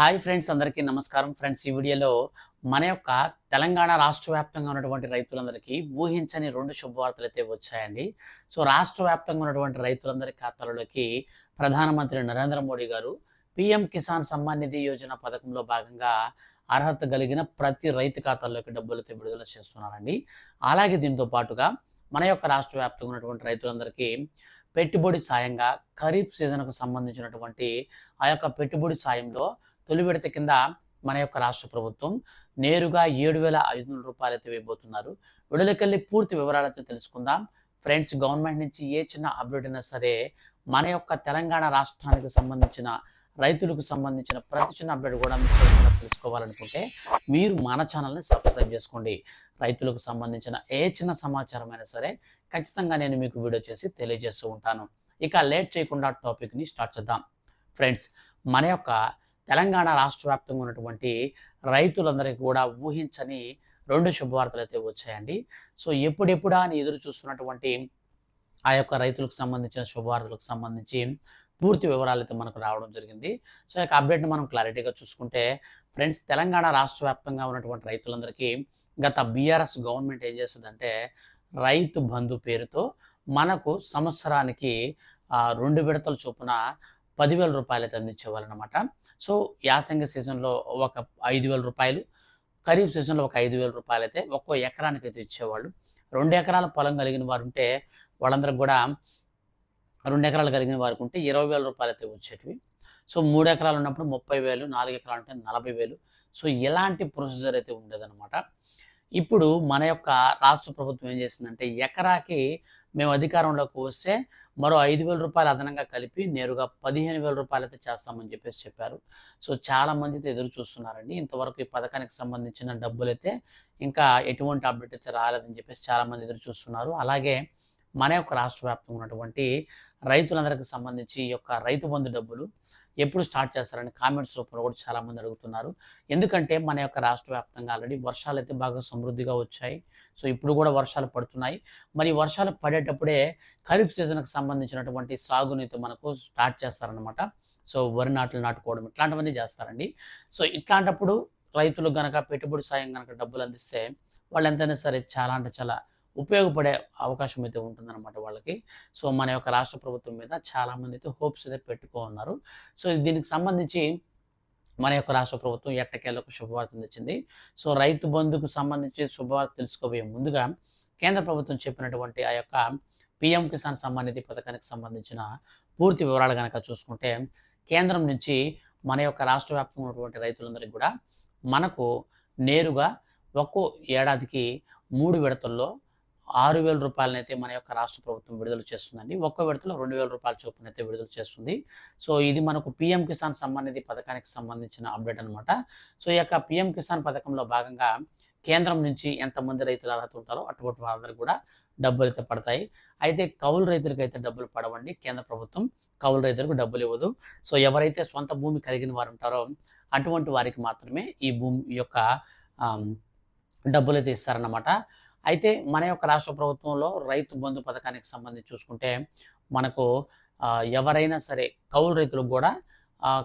Hi friends అందరికీ నమస్కారం. Friends ఈ వీడియోలో మన యొక్క తెలంగాణ రాష్ట్ర వ్యాప్తంగా ఉన్నటువంటి రైతులందరికీ ఊహించని రెండు శుభవార్తలు అయితే వచ్చాయండి. సో రాష్ట్ర వ్యాప్తంగా ఉన్నటువంటి రైతులందరి ఖాతాలలోకి ప్రధానమంత్రి నరేంద్ర మోడీ గారు పిఎం కిసాన్ సమ్మాన్ నిధి యోజన పథకంలో భాగంగా అర్హత కలిగిన ప్రతి రైతు ఖాతాల్లోకి డబ్బులతో విడుదల చేస్తున్నారండి. అలాగే దీంతో పాటుగా మన యొక్క రాష్ట్ర వ్యాప్తంగా ఉన్నటువంటి రైతులందరికీ పెట్టుబడి సాయంగా ఖరీఫ్ సీజన్కు సంబంధించినటువంటి ఆ యొక్క పెట్టుబడి సాయంలో తొలి విడత కింద మన యొక్క రాష్ట్ర ప్రభుత్వం నేరుగా ఏడు వేల ఐదు వందల రూపాయలు అయితే వేయబోతున్నారు. విడుదలకెళ్ళి పూర్తి వివరాలతో తెలుసుకుందాం. ఫ్రెండ్స్ గవర్నమెంట్ నుంచి ఏ చిన్న అప్డేట్ అయినా సరే మన యొక్క తెలంగాణ రాష్ట్రానికి సంబంధించిన రైతులకు సంబంధించిన ప్రతి చిన్న అప్డేట్ కూడా మిస్ అవ్వకుండా తెలుసుకోవాలనుకుంటే మీరు మన ఛానల్ని సబ్స్క్రైబ్ చేసుకోండి. రైతులకు సంబంధించిన ఏ చిన్న సమాచారం అయినా సరే ఖచ్చితంగా నేను మీకు వీడియో చేసి తెలియజేస్తూ ఉంటాను. ఇక లేట్ చేయకుండా టాపిక్ని స్టార్ట్ చేద్దాం. ఫ్రెండ్స్ మన యొక్క తెలంగాణ రాష్ట్ర వ్యాప్తంగా ఉన్నటువంటి రైతులందరికీ కూడా ఊహించని రెండు శుభవార్తలు అయితే వచ్చాయండి. సో ఎప్పుడెప్పుడా అని ఎదురు చూస్తున్నటువంటి ఆ యొక్క రైతులకు సంబంధించిన శుభవార్తలకు సంబంధించి పూర్తి వివరాలు అయితే మనకు రావడం జరిగింది. సో యొక్క అప్డేట్ని మనం క్లారిటీగా చూసుకుంటే ఫ్రెండ్స్ తెలంగాణ రాష్ట్ర వ్యాప్తంగా ఉన్నటువంటి రైతులందరికీ గత బీఆర్ఎస్ గవర్నమెంట్ ఏం చేస్తుందంటే రైతు బంధు పేరుతో మనకు సంవత్సరానికి రెండు విడతల చొప్పున పదివేల రూపాయలు అయితే అందించేవాళ్ళనమాట. సో యాసంగి సీజన్లో ఒక ఐదు వేల రూపాయలు ఖరీఫ్ సీజన్లో ఒక ఐదు వేల రూపాయలు అయితే ఒక్కో ఎకరానికి అయితే ఇచ్చేవాళ్ళు. రెండు ఎకరాల పొలం కలిగిన వారు ఉంటే వాళ్ళందరికి కూడా రెండు ఎకరాలు కలిగిన వారికి ఉంటే ఇరవై వేల రూపాయలు అయితే వచ్చేటివి. సో మూడు ఎకరాలు ఉన్నప్పుడు ముప్పై వేలు నాలుగు ఎకరాలు ఉంటే నలభై వేలు. సో ఇలాంటి ప్రొసీజర్ అయితే ఉండేదన్నమాట. ఇప్పుడు మన యొక్క రాష్ట్ర ప్రభుత్వం ఏం చేసిందంటే ఎకరాకి మేము అధికారంలోకి వస్తే మరో ఐదు వేల రూపాయలు అదనంగా కలిపి నేరుగా పదిహేను వేల రూపాయలు అయితే చేస్తామని చెప్పేసి చెప్పారు. సో చాలామంది అయితే ఎదురు చూస్తున్నారండి. ఇంతవరకు ఈ పథకానికి సంబంధించిన డబ్బులైతే ఇంకా ఎటువంటి అప్డేట్ అయితే రాలేదని చెప్పేసి చాలామంది ఎదురు చూస్తున్నారు. అలాగే మన యొక్క రాష్ట్ర వ్యాప్తంగా ఉన్నటువంటి రైతులందరికీ సంబంధించి ఈ యొక్క రైతు బంధు డబ్బులు ఎప్పుడు స్టార్ట్ చేస్తారని కామెంట్స్ రూపంలో కూడా చాలామంది అడుగుతున్నారు. ఎందుకంటే మన యొక్క రాష్ట్ర వ్యాప్తంగా ఆల్రెడీ వర్షాలు అయితే బాగా సమృద్ధిగా వచ్చాయి. సో ఇప్పుడు కూడా వర్షాలు పడుతున్నాయి. మరి వర్షాలు పడేటప్పుడే ఖరీఫ్ సీజన్కి సంబంధించినటువంటి సాగునైతే మనకు స్టార్ట్ చేస్తారనమాట సో వరి నాట్లు నాటుకోవడం ఇట్లాంటివన్నీ చేస్తారండి. సో ఇట్లాంటప్పుడు రైతులు గనక పెట్టుబడి సాయం గనక డబ్బులు అందిస్తే వాళ్ళు ఎంతైనా సరే చాలా అంటే చాలా ఉపయోగపడే అవకాశం అయితే ఉంటుందన్నమాట వాళ్ళకి. సో మన యొక్క రాష్ట్ర ప్రభుత్వం మీద చాలామంది అయితే హోప్స్ అయితే పెట్టుకో ఉన్నారు సో దీనికి సంబంధించి మన యొక్క రాష్ట్ర ప్రభుత్వం ఎట్టకేలకు శుభవార్త తెచ్చింది సో రైతు బంధుకు సంబంధించి శుభవార్త తెలుసుకోబోయే ముందుగా కేంద్ర ప్రభుత్వం చెప్పినటువంటి ఆ యొక్క పిఎం కిసాన్ సమ్మాన్ నిధి పథకానికి సంబంధించిన పూర్తి వివరాలు కనుక చూసుకుంటే కేంద్రం నుంచి మన యొక్క రాష్ట్ర వ్యాప్తంగా ఉన్నటువంటి రైతులందరికీ కూడా మనకు నేరుగా ఒక్కో ఏడాదికి మూడు విడతల్లో ఆరు వేల రూపాయలనైతే మన యొక్క రాష్ట్ర ప్రభుత్వం విడుదల చేస్తుందండి. ఒక్కో విడతలో రెండు వేల రూపాయల చొప్పున అయితే విడుదల చేస్తుంది. సో ఇది మనకు పిఎం కిసాన్ సమ్మాన్ నిధి పథకానికి సంబంధించిన అప్డేట్ అనమాట సో ఈ యొక్క పిఎం కిసాన్ పథకంలో భాగంగా కేంద్రం నుంచి ఎంతమంది రైతులు అర్హత ఉంటారో అటువంటి వాళ్ళందరికీ కూడా డబ్బులు అయితే పడతాయి. అయితే కౌలు రైతులకు అయితే డబ్బులు పడవండి. కేంద్ర ప్రభుత్వం కౌలు రైతులకు డబ్బులు ఇవ్వదు. సో ఎవరైతే సొంత భూమి కలిగిన వారు ఉంటారో అటువంటి వారికి మాత్రమే ఈ భూమి యొక్క డబ్బులు అయితే ఇస్తారన్నమాట. అయితే మన యొక్క రాష్ట్ర ప్రభుత్వంలో రైతు బంధు పథకానికి సంబంధించి చూసుకుంటే మనకు ఎవరైనా సరే కౌలు రైతులకు కూడా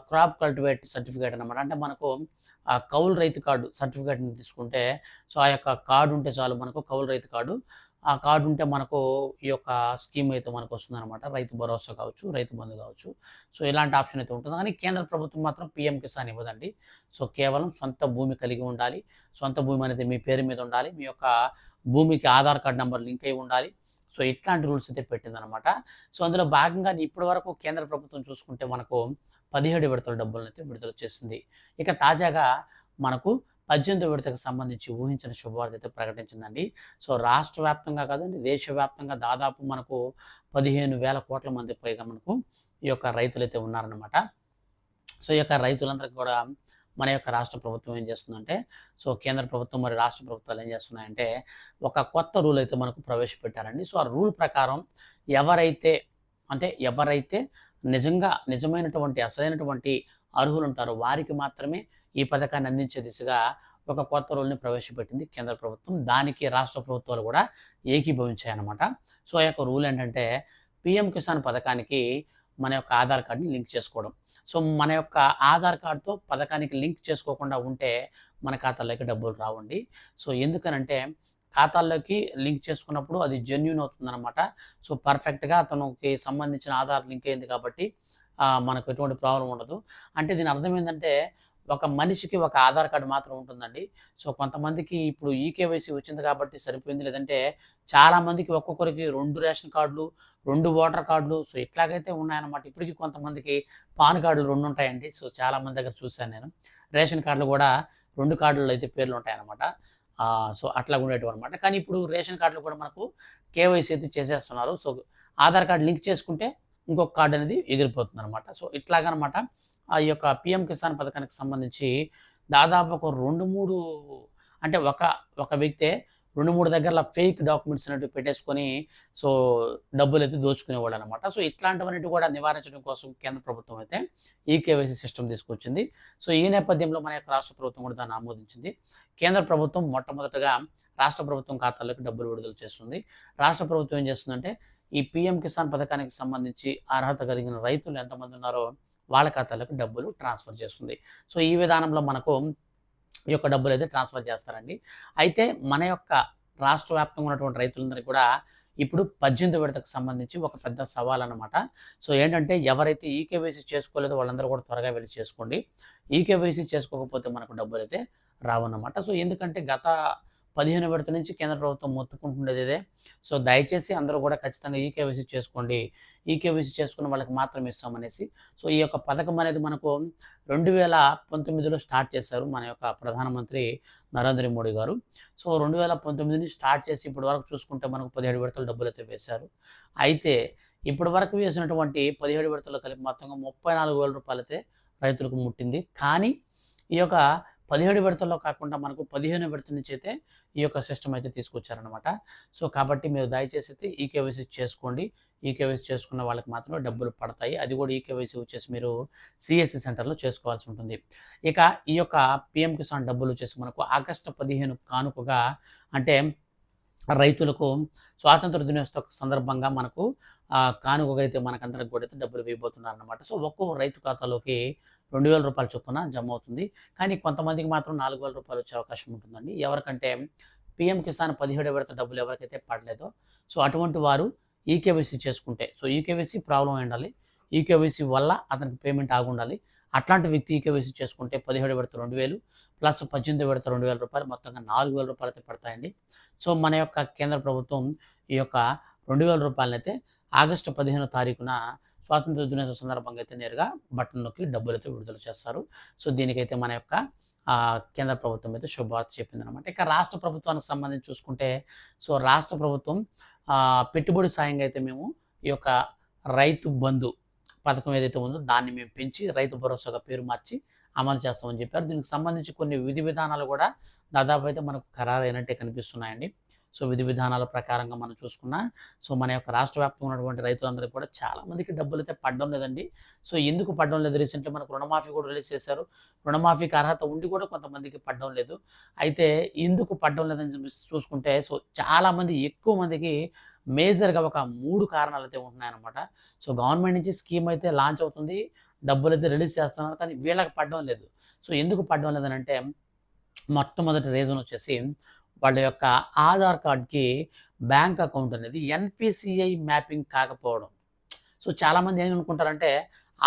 క్రాప్ కల్టివేట్ సర్టిఫికేట్ అన్నమాట. అంటే మనకు ఆ కౌలు రైతు కార్డు సర్టిఫికేట్ని తీసుకుంటే సో ఆ యొక్క కార్డు ఉంటే చాలు మనకు కౌలు రైతు కార్డు ఆ కార్డు ఉంటే మనకు ఈ యొక్క స్కీమ్ అయితే మనకు వస్తుంది అనమాట రైతు భరోసా కావచ్చు రైతు బంధు కావచ్చు. సో ఇలాంటి ఆప్షన్ అయితే ఉంటుంది. కానీ కేంద్ర ప్రభుత్వం మాత్రం పిఎం కిసాన్ ఇవ్వదండి. సో కేవలం సొంత భూమి కలిగి ఉండాలి. సొంత భూమి అనేది మీ పేరు మీద ఉండాలి. మీ యొక్క భూమికి ఆధార్ కార్డ్ నెంబర్ లింక్ అయి ఉండాలి. సో ఇట్లాంటి రూల్స్ అయితే పెట్టిందనమాట సో అందులో భాగంగా ఇప్పటి వరకు కేంద్ర ప్రభుత్వం చూసుకుంటే మనకు పదిహేడు విడతల డబ్బులను అయితే విడుదల చేసింది. ఇక తాజాగా మనకు పద్దెనిమిది విడతకు సంబంధించి ఊహించిన శుభవార్త అయితే ప్రకటించిందండి. సో రాష్ట్ర వ్యాప్తంగా కాదండి దేశవ్యాప్తంగా దాదాపు మనకు పదిహేను వేల కోట్ల మంది పైగా మనకు ఈ యొక్క రైతులైతే ఉన్నారనమాట సో ఈ యొక్క రైతులందరికీ కూడా మన యొక్క రాష్ట్ర ప్రభుత్వం ఏం చేస్తుందంటే సో కేంద్ర ప్రభుత్వం మరియు రాష్ట్ర ప్రభుత్వాలు ఏం చేస్తున్నాయంటే ఒక కొత్త రూల్ అయితే మనకు ప్రవేశపెట్టారండి. సో ఆ రూల్ ప్రకారం ఎవరైతే అంటే ఎవరైతే నిజంగా నిజమైనటువంటి అసలైనటువంటి అర్హులు ఉంటారో వారికి మాత్రమే ఈ పథకాన్ని అందించే దిశగా ఒక కొత్త రూల్ని ప్రవేశపెట్టింది కేంద్ర ప్రభుత్వం. దానికి రాష్ట్ర ప్రభుత్వాలు కూడా ఏకీభవించాయన్నమాట. సో ఆ యొక్క రూల్ ఏంటంటే పిఎం కిసాన్ పథకానికి మన యొక్క ఆధార్ కార్డుని లింక్ చేసుకోవడం. సో మన యొక్క ఆధార్ కార్డుతో పథకానికి లింక్ చేసుకోకుండా ఉంటే మన ఖాతాలోకి డబ్బులు రావండి. సో ఎందుకనంటే ఖాతాల్లోకి లింక్ చేసుకున్నప్పుడు అది జెన్యున్ అవుతుందన్నమాట. సో పర్ఫెక్ట్గా అతనికి సంబంధించిన ఆధార్ లింక్ అయింది కాబట్టి మనకు ఎటువంటి ప్రాబ్లం ఉండదు. అంటే దీని అర్థం ఏంటంటే ఒక మనిషికి ఒక ఆధార్ కార్డు మాత్రం ఉంటుందండి. సో కొంతమందికి ఇప్పుడు ఈకేవైసీ వచ్చింది కాబట్టి సరిపోయింది. లేదంటే చాలామందికి ఒక్కొక్కరికి రెండు రేషన్ కార్డులు రెండు ఓటర్ కార్డులు సో ఇట్లాగైతే ఉన్నాయన్నమాట. ఇప్పటికీ కొంతమందికి పాన్ కార్డులు రెండు ఉంటాయండి. సో చాలామంది దగ్గర చూశాను నేను. రేషన్ కార్డులు కూడా రెండు కార్డులు అయితే పేర్లు ఉంటాయన్నమాట. సో అట్లా ఉండేటివి అనమాట కానీ ఇప్పుడు రేషన్ కార్డులు కూడా మనకు కేవైసీ అయితే చేసేస్తున్నారు. సో ఆధార్ కార్డు లింక్ చేసుకుంటే ఇంకొక కార్డు అనేది ఎగిరిపోతుంది అనమాట సో ఇట్లాగనమాట ఆ యొక్క పిఎం కిసాన్ పథకానికి సంబంధించి దాదాపు ఒక రెండు మూడు అంటే ఒక ఒక వ్యక్తే రెండు మూడు దగ్గర ఫేక్ డాక్యుమెంట్స్ అనేవి పెట్టేసుకొని సో డబ్బులు అయితే దోచుకునేవాళ్ళు అనమాట సో ఇట్లాంటివన్నిటి కూడా నివారించడం కోసం కేంద్ర ప్రభుత్వం అయితే ఈ కేవైసీ సిస్టమ్ తీసుకొచ్చింది. సో ఈ నేపథ్యంలో మన యొక్క రాష్ట్ర ప్రభుత్వం కూడా దాన్ని ఆమోదించింది. కేంద్ర ప్రభుత్వం మొట్టమొదటగా రాష్ట్ర ప్రభుత్వం ఖాతాలోకి డబ్బులు విడుదల చేస్తుంది. రాష్ట్ర ప్రభుత్వం ఏం చేస్తుందంటే ఈ పిఎం కిసాన్ పథకానికి సంబంధించి అర్హత కలిగిన రైతులు ఎంతమంది ఉన్నారో వాళ్ళ ఖాతాలకు డబ్బులు ట్రాన్స్ఫర్ చేస్తుంది. సో ఈ విధానంలో మనకు ఈ యొక్క డబ్బులు అయితే ట్రాన్స్ఫర్ చేస్తారండి. అయితే మన యొక్క రాష్ట్ర వ్యాప్తంగా ఉన్నటువంటి రైతులందరికీ కూడా ఇప్పుడు పద్దెనిమిది విడతకు సంబంధించి ఒక పెద్ద సవాల్ అనమాట సో ఏంటంటే ఎవరైతే ఈకేవైసీ చేసుకోలేదో వాళ్ళందరూ కూడా త్వరగా వెళ్ళి చేసుకోండి. ఈకేవైసీ చేసుకోకపోతే మనకు డబ్బులు అయితే రావన్నమాట. సో ఎందుకంటే గత పదిహేను విడత నుంచి కేంద్ర ప్రభుత్వం మొత్తుకుంటుండేది ఇదే. సో దయచేసి అందరూ కూడా ఖచ్చితంగా ఈకేవైసీ చేసుకోండి. ఈకేవైసీ చేసుకున్న వాళ్ళకి మాత్రం ఇస్తామనేసి సో ఈ యొక్క పథకం అనేది మనకు రెండు వేల పంతొమ్మిదిలో స్టార్ట్ చేశారు మన యొక్క ప్రధానమంత్రి నరేంద్ర మోడీ గారు. సో రెండు వేల పంతొమ్మిది నుంచి స్టార్ట్ చేసి ఇప్పటి వరకు చూసుకుంటే మనకు పదిహేడు విడతలు డబ్బులు అయితే వేశారు. అయితే ఇప్పటి వరకు వేసినటువంటి పదిహేడు విడతలు కలిపి మొత్తంగా ముప్పై నాలుగు వేల రూపాయలు రైతులకు ముట్టింది. కానీ ఈ యొక్క పదిహేడు విడతల్లో కాకుండా మనకు పదిహేను విడత నుంచి అయితే ఈ యొక్క సిస్టమ్ అయితే తీసుకొచ్చారనమాట సో కాబట్టి మీరు దయచేసి అయితే ఈకేవైసీ చేసుకోండి. ఈకేవైసీ చేసుకున్న వాళ్ళకి మాత్రమే డబ్బులు పడతాయి. అది కూడా ఈకేవైసీ వచ్చేసి మీరు సిఎస్సి సెంటర్లో చేసుకోవాల్సి ఉంటుంది. ఇక ఈ యొక్క పిఎం కిసాన్ డబ్బులు వచ్చేసి మనకు ఆగస్టు పదిహేను కానుకగా అంటే రైతులకు స్వాతంత్ర దినోత్సవ సందర్భంగా మనకు కానుకగా అయితే మనకందరికి కూడా అయితే డబ్బులు వేయబోతున్నారు అనమాట సో ఒక్కో రైతు ఖాతాలోకి రెండు వేల రూపాయల చొప్పున జమ అవుతుంది కానీ కొంతమందికి మాత్రం నాలుగు వేల రూపాయలు వచ్చే అవకాశం ఉంటుందండి. ఎవరికంటే పిఎం కిసాన్ పదిహేడు విడత డబ్బులు ఎవరికైతే పడలేదో సో అటువంటి వారు ఈకేవైసీ చేసుకుంటే సో ఈకేవైసీ ప్రాబ్లం ఉండాలి. ఈకేవైసీ వల్ల అతనికి పేమెంట్ ఆగుండాలి అట్లాంటి వ్యక్తి ఈకేవైసీ చేసుకుంటే పదిహేడు విడత రెండు వేలు ప్లస్ పద్దెనిమిది విడత రెండు వేల రూపాయలు మొత్తంగా నాలుగు వేల రూపాయలు అయితే పడతాయండి. సో మన యొక్క కేంద్ర ప్రభుత్వం ఈ యొక్క రెండు వేల రూపాయలనైతే ఆగస్టు పదిహేనో తారీఖున స్వాతంత్ర దినోత్సవ సందర్భంగా అయితే నేరుగా బటన్ నొక్కి డబ్బులు అయితే విడుదల చేస్తారు. సో దీనికైతే మన యొక్క కేంద్ర ప్రభుత్వం అయితే శుభవార్త చెప్పిందనమాట. ఇక రాష్ట్ర ప్రభుత్వానికి సంబంధించి చూసుకుంటే సో రాష్ట్ర ప్రభుత్వం పెట్టుబడి సాయంగా అయితే మేము ఈ యొక్క రైతు బంధు పథకం ఏదైతే ఉందో దాన్ని మేము పెంచి రైతు భరోసాగా పేరు మార్చి అమలు చేస్తామని చెప్పారు. దీనికి సంబంధించి కొన్ని విధి విధానాలు కూడా దాదాపు అయితే మనకు ఖరారైనట్టే కనిపిస్తున్నాయండి. సో విధి విధానాల ప్రకారంగా మనం చూసుకున్నా సో మన యొక్క రాష్ట్ర వ్యాప్తంగా ఉన్నటువంటి రైతులందరికీ కూడా చాలామందికి డబ్బులు అయితే పడడం లేదండి. సో ఎందుకు పడడం లేదు? రీసెంట్లీ మనకు రుణమాఫీ కూడా రిలీజ్ చేశారు. రుణమాఫీకి అర్హత ఉండి కూడా కొంతమందికి పడడం లేదు. అయితే ఎందుకు పడడం లేదని చూసుకుంటే సో చాలామంది ఎక్కువ మందికి మేజర్గా ఒక మూడు కారణాలు అయితే ఉంటున్నాయన్నమాట. సో గవర్నమెంట్ నుంచి స్కీమ్ అయితే లాంచ్ అవుతుంది డబ్బులు అయితే రిలీజ్ చేస్తున్నారు కానీ వీళ్ళకి పడడం లేదు. సో ఎందుకు పడడం లేదని అంటే మొట్టమొదటి రీజన్ వచ్చేసి వాళ్ళ యొక్క ఆధార్ కార్డ్కి బ్యాంక్ అకౌంట్ అనేది ఎన్పిసిఐ మ్యాపింగ్ కాకపోవడం. సో చాలామంది ఏమనుకుంటారంటే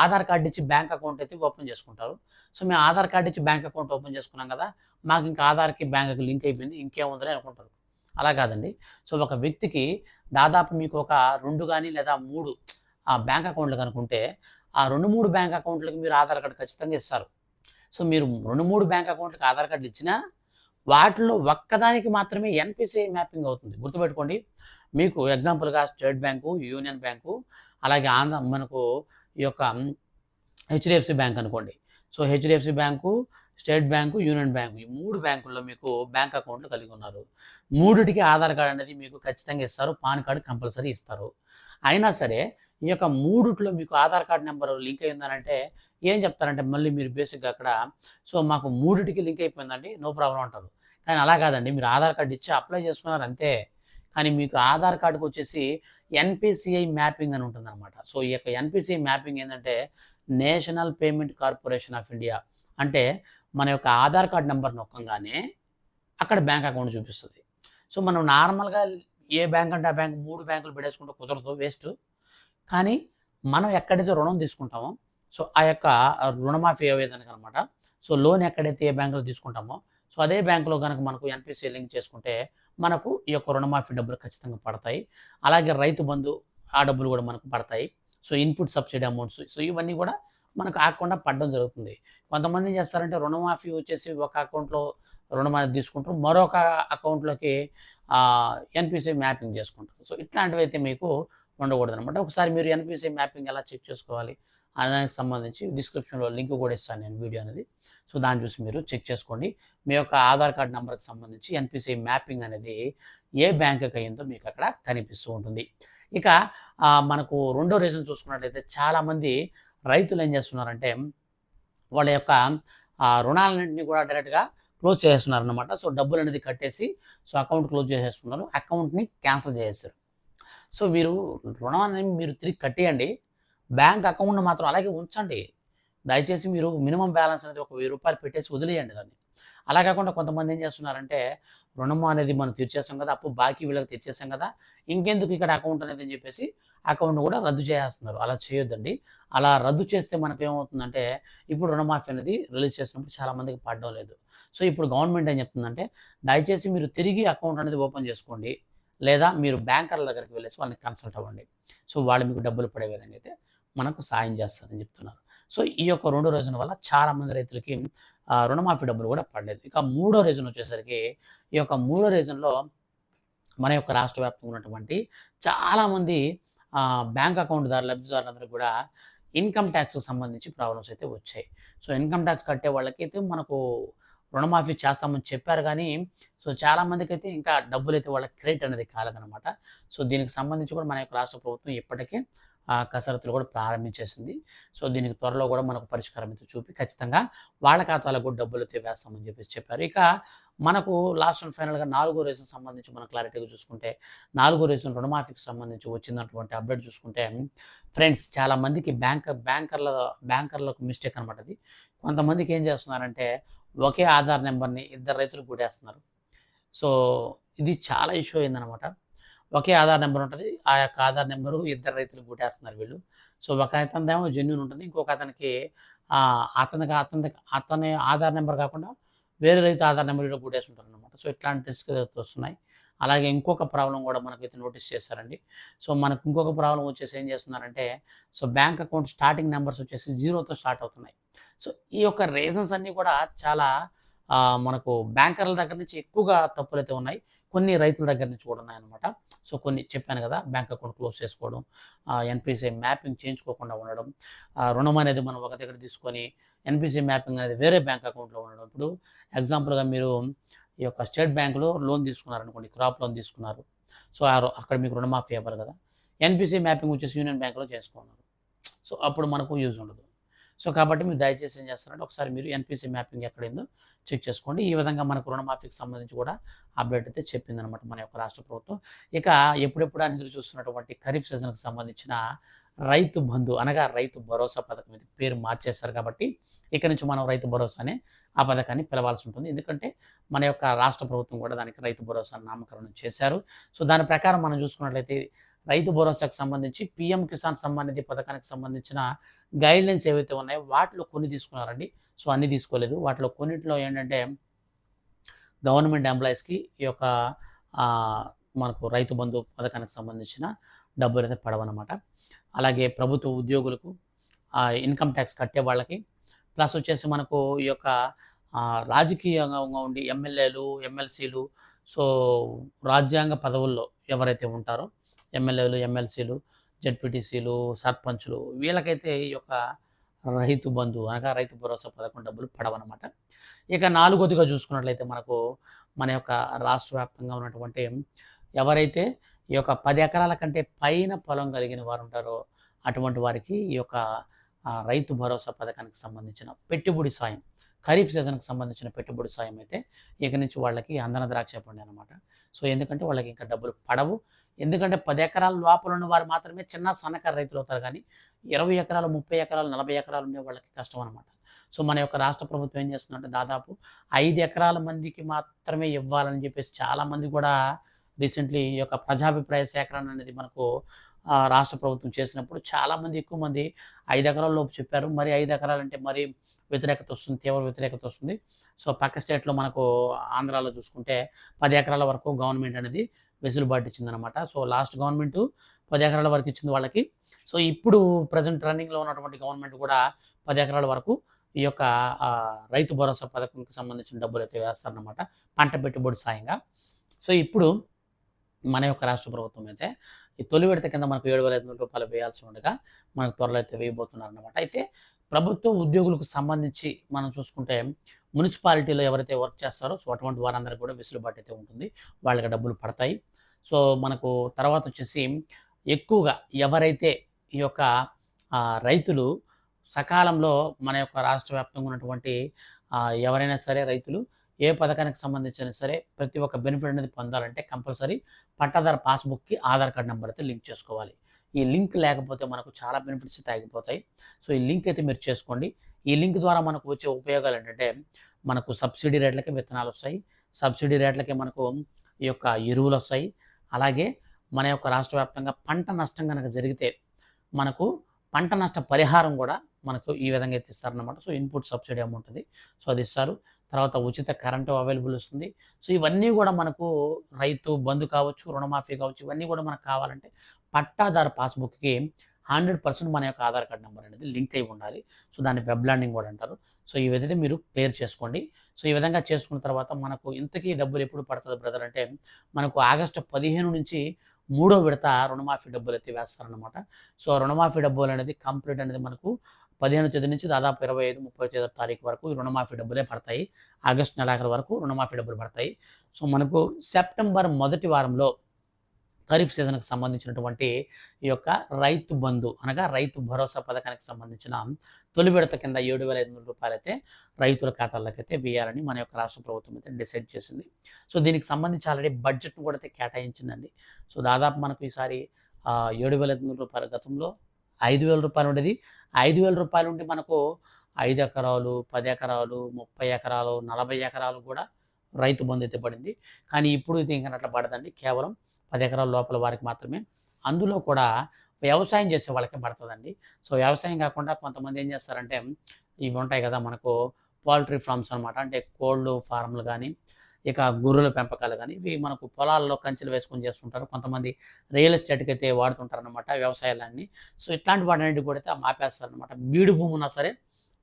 ఆధార్ కార్డు ఇచ్చి బ్యాంక్ అకౌంట్ అయితే ఓపెన్ చేసుకుంటారు. సో మేము ఆధార్ కార్డు ఇచ్చి బ్యాంక్ అకౌంట్ ఓపెన్ చేసుకున్నాం కదా మాకు ఇంకా ఆధార్కి బ్యాంక్కి లింక్ అయిపోయింది ఇంకేముందని అనుకుంటారు. అలా కాదండి. సో ఒక వ్యక్తికి దాదాపు మీకు ఒక రెండు కానీ లేదా మూడు ఆ బ్యాంక్ అకౌంట్లు కనుకుంటే ఆ రెండు మూడు బ్యాంక్ అకౌంట్లకు మీరు ఆధార్ కార్డు ఖచ్చితంగా ఇస్తారు. సో మీరు రెండు మూడు బ్యాంక్ అకౌంట్లకు ఆధార్ కార్డులు ఇచ్చినా వాటిలో ఒక్కదానికి మాత్రమే ఎన్పిసిఐ మ్యాపింగ్ అవుతుంది. గుర్తుపెట్టుకోండి మీకు ఎగ్జాంపుల్గా స్టేట్ బ్యాంకు యూనియన్ బ్యాంకు అలాగే ఆంధ్ర మనకు ఈ యొక్క హెచ్డిఎఫ్సి బ్యాంక్ అనుకోండి. So HDFC bank state bank union bank ఈ మూడు బ్యాంకుల్లో మీకు బ్యాంక్ అకౌంట్లు కలిగి ఉన్నారు. మూడిటికి ఆధార్ కార్డు అనేది మీకు ఖచ్చితంగా ఇస్తారు పాన్ కార్డు కంపల్సరీ ఇస్తారు. అయినా సరే ఈ యొక్క మూడిట్లో మీకు ఆధార్ కార్డు నెంబర్ లింక్ అయిందనంటే ఏం చెప్తారంటే మళ్ళీ మీరు బేసిక్గా అక్కడ సో మాకు మూడిటికి లింక్ అయిపోయిందండి నో ప్రాబ్లం అంటారు. కానీ అలా కాదండి. మీరు ఆధార్ కార్డు ఇచ్చి అప్లై చేసుకున్నారు అంతే. కానీ మీకు ఆధార్ కార్డుకు వచ్చేసి ఎన్పిసిఐ మ్యాపింగ్ అని ఉంటుందన్నమాట. సో ఈ యొక్క ఎన్పిసిఐ మ్యాపింగ్ ఏంటంటే national payment corporation of India. అంటే మన యొక్క ఆధార్ కార్డ్ నెంబర్ నొక్కంగానే అక్కడ బ్యాంక్ అకౌంట్ చూపిస్తుంది. సో మనం నార్మల్గా ఏ బ్యాంక్ అంటే ఆ బ్యాంక్ మూడు బ్యాంకులు పెట్టేసుకుంటే కుదరదు వేస్ట్. కానీ మనం ఎక్కడైతే రుణం తీసుకుంటామో సో ఆ యొక్క రుణమాఫీ అయ్యేదానికి అనమాట సో లోన్ ఎక్కడైతే ఏ బ్యాంకులో తీసుకుంటామో సో అదే బ్యాంకులో కనుక మనకు ఎన్పిసి లింక్ చేసుకుంటే మనకు ఈ యొక్క రుణమాఫీ డబ్బులు ఖచ్చితంగా పడతాయి. అలాగే రైతు బంధు ఆ డబ్బులు కూడా మనకు పడతాయి. So input subsidy amounts so ఇవన్నీ కూడా మనకు ఆగకుండా పడడం జరుగుతుంది. కొంతమంది ఏం చేస్తారంటే రుణమాఫీ వచ్చేసి ఒక అకౌంట్లో రుణం అనేది తీసుకుంటారు. మరొక అకౌంట్లోకి ఎన్పిసి మ్యాపింగ్ చేసుకుంటారు. సో ఇట్లాంటివి అయితే మీకు ఉండకూడదు అనమాట ఒకసారి మీరు ఎన్పిసి మ్యాపింగ్ ఎలా చెక్ చేసుకోవాలి? దానికి సంబంధించి డిస్క్రిప్షన్లో లింక్ కూడా ఇస్తాను నేను వీడియో అనేది. సో దాన్ని చూసి మీరు చెక్ చేసుకోండి. మీ యొక్క ఆధార్ కార్డ్ నెంబర్కి సంబంధించి ఎన్పిసి మ్యాపింగ్ అనేది ఏ బ్యాంకుకి అయ్యిందో మీకు అక్కడ కనిపిస్తూ ఉంటుంది. ఇక మనకు రెండో రీజన్ చూసుకున్నట్లయితే చాలామంది రైతులు ఏం చేస్తున్నారంటే వాళ్ళ యొక్క రుణాలన్నింటినీ కూడా డైరెక్ట్గా క్లోజ్ చేసేస్తున్నారు అనమాట సో డబ్బులు అనేది కట్టేసి సో అకౌంట్ క్లోజ్ చేసేస్తున్నారు. అకౌంట్ని క్యాన్సిల్ చేసేస్తారు సో మీరు రుణాన్ని మీరు తిరిగి కట్టేయండి. బ్యాంక్ అకౌంట్ మాత్రం అలాగే ఉంచండి. దయచేసి మీరు మినిమం బ్యాలెన్స్ అనేది ఒక వెయ్యి రూపాయలు పెట్టేసి వదిలేయండి దాన్ని. అలా కాకుండా కొంతమంది ఏం చేస్తున్నారంటే రుణము అనేది మనం తీర్చేసాం కదా అప్పు బాకీ వీళ్ళకి తీర్చేసాం కదా ఇంకెందుకు ఇక్కడ అకౌంట్ అనేది అని చెప్పేసి అకౌంట్ కూడా రద్దు చేసేస్తున్నారు. అలా చేయొద్దండి. అలా రద్దు చేస్తే మనకు ఏమవుతుందంటే ఇప్పుడు రుణమాఫీ అనేది రిలీజ్ చేసినప్పుడు చాలామందికి పడడం లేదు. సో ఇప్పుడు గవర్నమెంట్ ఏం చెప్తుందంటే దయచేసి మీరు తిరిగి అకౌంట్ అనేది ఓపెన్ చేసుకోండి. లేదా మీరు బ్యాంకర్ల దగ్గరికి వెళ్ళేసి వాళ్ళని కన్సల్ట్ అవ్వండి. సో వాళ్ళు మీకు డబ్బులు పడే విధంగా అయితే మనకు సాయం చేస్తారని చెప్తున్నారు. సో ఈ యొక్క రెండో రోజుల వల్ల చాలామంది రైతులకి రుణమాఫీ డబ్బులు కూడా పడలేదు. ఇక మూడో రీజన్ వచ్చేసరికి ఈ యొక్క మూడో రీజన్లో మన యొక్క రాష్ట్ర వ్యాప్తంగా ఉన్నటువంటి చాలామంది బ్యాంక్ అకౌంట్ దారు లబ్ధిదారులందరూ కూడా ఇన్కమ్ ట్యాక్స్కి సంబంధించి ప్రాబ్లమ్స్ అయితే వచ్చాయి. సో ఇన్కమ్ ట్యాక్స్ కట్టే వాళ్ళకి అయితే మనకు రుణమాఫీ చేస్తామని చెప్పారు కానీ సో చాలామందికి అయితే ఇంకా డబ్బులు అయితే వాళ్ళకి క్రెడిట్ అనేది కాలేదన్నమాట. సో దీనికి సంబంధించి కూడా మన యొక్క రాష్ట్ర ప్రభుత్వం ఇప్పటికే ఆ కసరత్తులు కూడా ప్రారంభించేసింది. సో దీనికి త్వరలో కూడా మనకు పరిష్కారం అయితే చూపి ఖచ్చితంగా వాళ్ళ ఖాతాలకు కూడా డబ్బులు అయితే వేస్తామని చెప్పేసి చెప్పారు. ఇక మనకు లాస్ట్ అండ్ ఫైనల్గా నాలుగో రీజన్ సంబంధించి మనం క్లారిటీగా చూసుకుంటే నాలుగో రేసు రుణమాఫీకి సంబంధించి వచ్చినటువంటి అప్డేట్ చూసుకుంటే ఫ్రెండ్స్ చాలామందికి బ్యాంక్ బ్యాంకర్ల బ్యాంకర్లకు మిస్టేక్ అనమాట అది. కొంతమందికి ఏం చేస్తున్నారంటే ఒకే ఆధార్ నెంబర్ని ఇద్దరు రైతులు కూడేస్తున్నారు సో ఇది చాలా ఇష్యూ అయిందనమాట ఒకే ఆధార్ నెంబర్ ఉంటుంది. ఆ యొక్క ఆధార్ నెంబరు ఇద్దరు రైతులు కూటేస్తున్నారు వీళ్ళు. సో ఒక అతనిదేమో జెన్యున్ ఉంటుంది. ఇంకొక అతనికి అతనికి అతని అతని ఆధార్ నెంబర్ కాకుండా వేరే రైతు ఆధార్ నెంబర్ కూడా కూటేస్తుంటారు అనమాట సో ఇట్లాంటి రిస్క్ వస్తున్నాయి. అలాగే ఇంకొక ప్రాబ్లం కూడా మనకైతే నోటీస్ చేశారండి. సో మనకు ఇంకొక ప్రాబ్లం వచ్చేసి ఏం చేస్తున్నారంటే so bank account starting numbers వచ్చేసి జీరోతో స్టార్ట్ అవుతున్నాయి. సో ఈ యొక్క రీజన్స్ అన్నీ కూడా చాలా మనకు బ్యాంకర్ల దగ్గర నుంచి ఎక్కువగా తప్పులు అయితే ఉన్నాయి. కొన్ని రైతుల దగ్గర నుంచి కూడా ఉన్నాయన్నమాట. సో కొన్ని చెప్పాను కదా బ్యాంక్ అకౌంట్ క్లోజ్ చేసుకోవడం ఎన్పిసిఐ మ్యాపింగ్ చేయించుకోకుండా ఉండడం ఆ, రుణం అనేది మనం ఒక దగ్గర తీసుకొని ఎన్పిసిఐ మ్యాపింగ్ అనేది వేరే బ్యాంక్ అకౌంట్లో ఉండడం. ఇప్పుడు ఎగ్జాంపుల్గా మీరు ఈ యొక్క స్టేట్ బ్యాంకులో లోన్ తీసుకున్నారనుకోండి క్రాప్ లోన్ తీసుకున్నారు. సో ఆ అక్కడ మీకు రుణమాఫీ అవ్వరు కదా. ఎన్పిసి మ్యాపింగ్ వచ్చేసి యూనియన్ బ్యాంక్లో చేసుకున్నారు. సో అప్పుడు మనకు యూజ్ ఉండదు. సో కాబట్టి మీరు దయచేసి ఏం చేస్తారంటే ఒకసారి మీరు ఎన్పిసి మ్యాపింగ్ ఎక్కడైందో చెక్ చేసుకోండి. ఈ విధంగా మనకు రుణమాఫీకి సంబంధించి కూడా అప్డేట్ అయితే చెప్పిందనమాట మన యొక్క రాష్ట్ర ప్రభుత్వం. ఇక ఎప్పుడెప్పుడు అని ఎదురు చూస్తున్నటువంటి ఖరీఫ్ సీజన్కి సంబంధించిన రైతు బంధు అనగా రైతు భరోసా పథకం ఇది పేరు మార్చేశారు కాబట్టి ఇక నుంచి మనం రైతు భరోసా అనే ఆ పథకాన్ని పిలవాల్సి ఉంటుంది. ఎందుకంటే మన యొక్క రాష్ట్ర ప్రభుత్వం కూడా దానికి రైతు భరోసా నామకరణం చేశారు. సో దాని ప్రకారం మనం చూసుకున్నట్లయితే రైతు భరోసాకు సంబంధించి పిఎం కిసాన్ సమ్మాన్ పథకానికి సంబంధించిన గైడ్లైన్స్ ఏవైతే ఉన్నాయో వాటిలో కొన్ని తీసుకున్నారండి. సో అన్ని తీసుకోలేదు. వాటిలో కొన్నిట్లో ఏంటంటే గవర్నమెంట్ ఎంప్లాయీస్కి ఈ యొక్క మనకు రైతు బంధు పథకానికి సంబంధించిన డబ్బులు అయితే పడవన్నమాట. అలాగే ప్రభుత్వ ఉద్యోగులకు ఇన్కమ్ ట్యాక్స్ కట్టే వాళ్ళకి ప్లస్ వచ్చేసి మనకు ఈ యొక్క రాజకీయంగా ఉండి ఎమ్మెల్యేలు ఎమ్మెల్సీలు సో రాజ్యాంగ పదవుల్లో ఎవరైతే ఉంటారో ఎమ్మెల్యేలు ఎమ్మెల్సీలు జడ్పీటీసీలు సర్పంచులు వీళ్ళకైతే ఈ యొక్క రైతు బంధు అనగా రైతు భరోసా పథకం డబ్బులు పడవన్నమాట ఇక నాలుగోదిగా చూసుకున్నట్లయితే మనకు మన యొక్క రాష్ట్ర వ్యాప్తంగా ఉన్నటువంటి ఎవరైతే ఈ యొక్క పది ఎకరాల కంటే పైన పొలం కలిగిన వారు ఉంటారో అటువంటి వారికి ఈ యొక్క రైతు భరోసా పథకానికి సంబంధించిన పెట్టుబడి సాయం ఖరీఫ్ సీజన్కి సంబంధించిన పెట్టుబడి సాయం అయితే ఇక నుంచి వాళ్ళకి అందన ద్రాక్ష పండి అనమాట సో ఎందుకంటే వాళ్ళకి ఇంకా డబ్బులు పడవు. ఎందుకంటే పది ఎకరాల లోపల ఉన్న వారు మాత్రమే చిన్న సన్నకారు రైతులు అవుతారు కానీ ఇరవై ఎకరాలు ముప్పై ఎకరాలు నలభై ఎకరాలు ఉండే వాళ్ళకి కష్టం అనమాట సో మన యొక్క రాష్ట్ర ప్రభుత్వం ఏం చేస్తుందంటే దాదాపు ఐదు ఎకరాల మందికి మాత్రమే ఇవ్వాలని చెప్పేసి చాలామంది కూడా రీసెంట్లీ ఈ యొక్క ప్రజాభిప్రాయ సేకరణ అనేది మనకు రాష్ట్ర ప్రభుత్వం చేసినప్పుడు చాలామంది ఎక్కువ మంది ఐదు ఎకరాల లోపు చెప్పారు. మరి ఐదు ఎకరాలంటే మరి వ్యతిరేకత వస్తుంది తీవ్ర వ్యతిరేకత వస్తుంది. సో పక్క స్టేట్లో మనకు ఆంధ్రాలో చూసుకుంటే పది ఎకరాల వరకు గవర్నమెంట్ అనేది వెసులుబాటు ఇచ్చిందనమాట సో లాస్ట్ గవర్నమెంట్ పది ఎకరాల వరకు ఇచ్చింది వాళ్ళకి. సో ఇప్పుడు ప్రజెంట్ రన్నింగ్లో ఉన్నటువంటి గవర్నమెంట్ కూడా పది ఎకరాల వరకు ఈ యొక్క రైతు భరోసా పథకంకి సంబంధించిన డబ్బులు అయితే వేస్తారనమాట పంట పెట్టుబడి సాయంగా. సో ఇప్పుడు మన యొక్క రాష్ట్ర ప్రభుత్వం అయితే ఈ తొలి విడత కింద మనకు ఏడు వేల ఐదు వందల రూపాయలు వేయాల్సి ఉండగా మనకు త్వరలో అయితే వేయబోతున్నారు అనమాట అయితే ప్రభుత్వ ఉద్యోగులకు సంబంధించి మనం చూసుకుంటే మున్సిపాలిటీలో ఎవరైతే వర్క్ చేస్తారో సో అటువంటి వారందరికీ కూడా వెసులుబాటు అయితే ఉంటుంది. వాళ్ళకి డబ్బులు పడతాయి. సో మనకు తర్వాత వచ్చేసి ఎక్కువగా ఎవరైతే ఈ యొక్క రైతులు సకాలంలో మన యొక్క రాష్ట్ర వ్యాప్తంగా ఉన్నటువంటి ఎవరైనా సరే రైతులు ఏ పథకానికి సంబంధించిన సరే ప్రతి ఒక్క బెనిఫిట్ అనేది పొందాలంటే కంపల్సరీ పట్టాదారు పాస్బుక్కి ఆధార్ కార్డ్ నెంబర్ అయితే లింక్ చేసుకోవాలి. ఈ లింక్ లేకపోతే మనకు చాలా బెనిఫిట్స్ అయితే ఆగిపోతాయి సో ఈ లింక్ అయితే మీరు చేసుకోండి. ఈ లింక్ ద్వారా మనకు వచ్చే ఉపయోగాలు ఏంటంటే మనకు సబ్సిడీ రేట్లకే విత్తనాలు వస్తాయి. సబ్సిడీ రేట్లకే మనకు ఈ యొక్క ఎరువులు వస్తాయి. అలాగే మన యొక్క రాష్ట్ర వ్యాప్తంగా పంట నష్టం కనుక జరిగితే మనకు పంట నష్ట పరిహారం కూడా మనకు ఈ విధంగా ఎత్తిస్తారనమాట సో ఇన్పుట్ సబ్సిడీ అమౌంట్ అది. సో అది ఇస్తారు. తర్వాత ఉచిత కరెంటు అవైలబుల్ వస్తుంది. సో ఇవన్నీ కూడా మనకు రైతు బంధు కావచ్చు రుణమాఫీ కావచ్చు ఇవన్నీ కూడా మనకు కావాలంటే పట్టాదారు పాస్బుక్కి హండ్రెడ్ పర్సెంట్ మన యొక్క ఆధార్ కార్డ్ నెంబర్ అనేది లింక్ అయి ఉండాలి. సో దాన్ని వెబ్ ల్యాండింగ్ కూడా అంటారు. సో ఈ విధంగా మీరు క్లియర్ చేసుకోండి. సో ఈ విధంగా చేసుకున్న తర్వాత మనకు ఇంతకీ డబ్బులు ఎప్పుడు పడుతుంది బ్రదర్ అంటే మనకు ఆగస్టు పదిహేను నుంచి మూడో విడత రుణమాఫీ డబ్బులు అయితే వేస్తారనమాట సో రుణమాఫీ డబ్బులు అనేది కంప్లీట్ అనేది మనకు పదిహేను తేదీ నుంచి దాదాపు ఇరవై ఐదు ముప్పై తేదీ తారీఖు వరకు ఈ రుణమాఫీ డబ్బులే పడతాయి. ఆగస్టు నెలాఖరు వరకు రుణమాఫీ డబ్బులు పడతాయి. సో మనకు సెప్టెంబర్ మొదటి వారంలో ఖరీఫ్ సీజన్కి సంబంధించినటువంటి ఈ యొక్క రైతు బంధు అనగా రైతు భరోసా పథకానికి సంబంధించిన తొలి విడత కింద ఏడు వేల ఐదు వందల రూపాయలు అయితే రైతుల ఖాతాల్లోకి అయితే వేయాలని మన యొక్క రాష్ట్ర ప్రభుత్వం అయితే డిసైడ్ చేసింది. సో దీనికి సంబంధించి ఆల్రెడీ బడ్జెట్ను కూడా అయితే కేటాయించిందండి. సో దాదాపు మనకు ఈసారి ఏడు వేల ఐదు వందల రూపాయల గతంలో ఐదు వేల రూపాయలు ఉండేది ఐదు వేల రూపాయలు ఉంటే మనకు ఐదు ఎకరాలు పది ఎకరాలు ముప్పై ఎకరాలు నలభై ఎకరాలు కూడా రైతు బంధు అయితే పడింది. కానీ ఇప్పుడు ఇది ఇంకా అట్లా పడదండి. కేవలం పది ఎకరాల లోపల వారికి మాత్రమే. అందులో కూడా వ్యవసాయం చేసే వాళ్ళకే పడుతుందండి. సో వ్యవసాయం కాకుండా కొంతమంది ఏం చేస్తారంటే ఇవి ఉంటాయి కదా మనకు పౌల్ట్రీ ఫార్మ్స్ అనమాట అంటే కోళ్ళు ఫార్మ్లు కానీ ఇక గొర్రెల పెంపకాలు కానీ ఇవి మనకు పొలాల్లో కంచెలు వేసుకొని చేస్తుంటారు. కొంతమంది రియల్ ఎస్టేట్కి అయితే వాడుతుంటారు అనమాట వ్యవసాయాలన్నీ. సో ఇట్లాంటి వాటిని కూడా అయితే ఆపేస్తారు అనమాట బీడు భూమి ఉన్నా సరే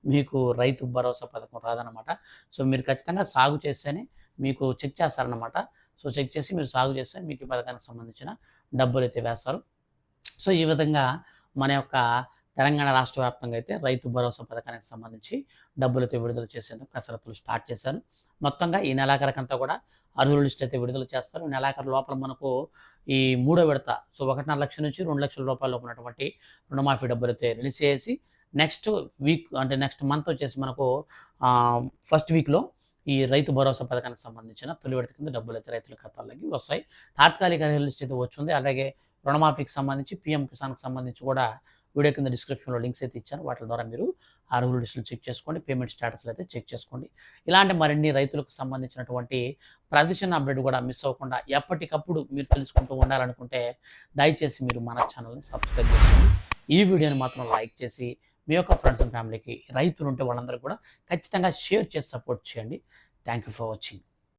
మీకు రైతు భరోసా పథకం రాదనమాట సో మీరు ఖచ్చితంగా సాగు చేస్తేనే మీకు చెక్ చేస్తారనమాట సో చెక్ చేసి మీరు సాగు చేస్తే మీకు ఈ పథకానికి సంబంధించిన డబ్బులు అయితే వేస్తారు. సో ఈ విధంగా మన యొక్క తెలంగాణ రాష్ట్ర వ్యాప్తంగా అయితే రైతు భరోసా పథకానికి సంబంధించి డబ్బులతో విడుదల చేసేందుకు కసరత్తులు స్టార్ట్ చేశారు. మొత్తంగా ఈ నెలాఖరికంతా కూడా అర్హుల లిస్ట్ అయితే విడుదల చేస్తారు. నెలాఖరు లోపల మనకు ఈ మూడో విడత సో ఒకటిన్నర లక్షల నుంచి రెండు లక్షల రూపాయల ఉన్నటువంటి రుణమాఫీ డబ్బులు అయితే రిలీజ్ చేసి నెక్స్ట్ వీక్ అంటే నెక్స్ట్ మంత్ వచ్చేసి మనకు ఫస్ట్ వీక్లో ఈ రైతు భరోసా పథకానికి సంబంధించిన తొలి విడత కింద డబ్బులు అయితే రైతుల ఖాతాలకి వస్తాయి. తాత్కాలిక అర్హుల లిస్ట్ అయితే వచ్చింది. అలాగే రుణమాఫీకి సంబంధించి పిఎం కిసాన్కి సంబంధించి కూడా వీడియో కింద డిస్క్రిప్షన్లో లింక్స్ అయితే ఇచ్చాను. వాటి ద్వారా మీరు అర్హుల లిస్టులు చెక్ చేసుకోండి పేమెంట్ స్టేటస్లు అయితే చెక్ చేసుకోండి. ఇలాంటి మరిన్ని రైతులకు సంబంధించినటువంటి ప్రదర్శన అప్డేట్ కూడా మిస్ అవ్వకుండా ఎప్పటికప్పుడు మీరు తెలుసుకుంటూ ఉండాలనుకుంటే దయచేసి మీరు మన ఛానల్ని సబ్స్క్రైబ్ చేసుకోండి. ఈ వీడియోని మాత్రం లైక్ చేసి మీ యొక్క ఫ్రెండ్స్ అండ్ ఫ్యామిలీకి రైతులు ఉంటే వాళ్ళందరూ కూడా ఖచ్చితంగా షేర్ చేసి సపోర్ట్ చేయండి. Thank you for watching.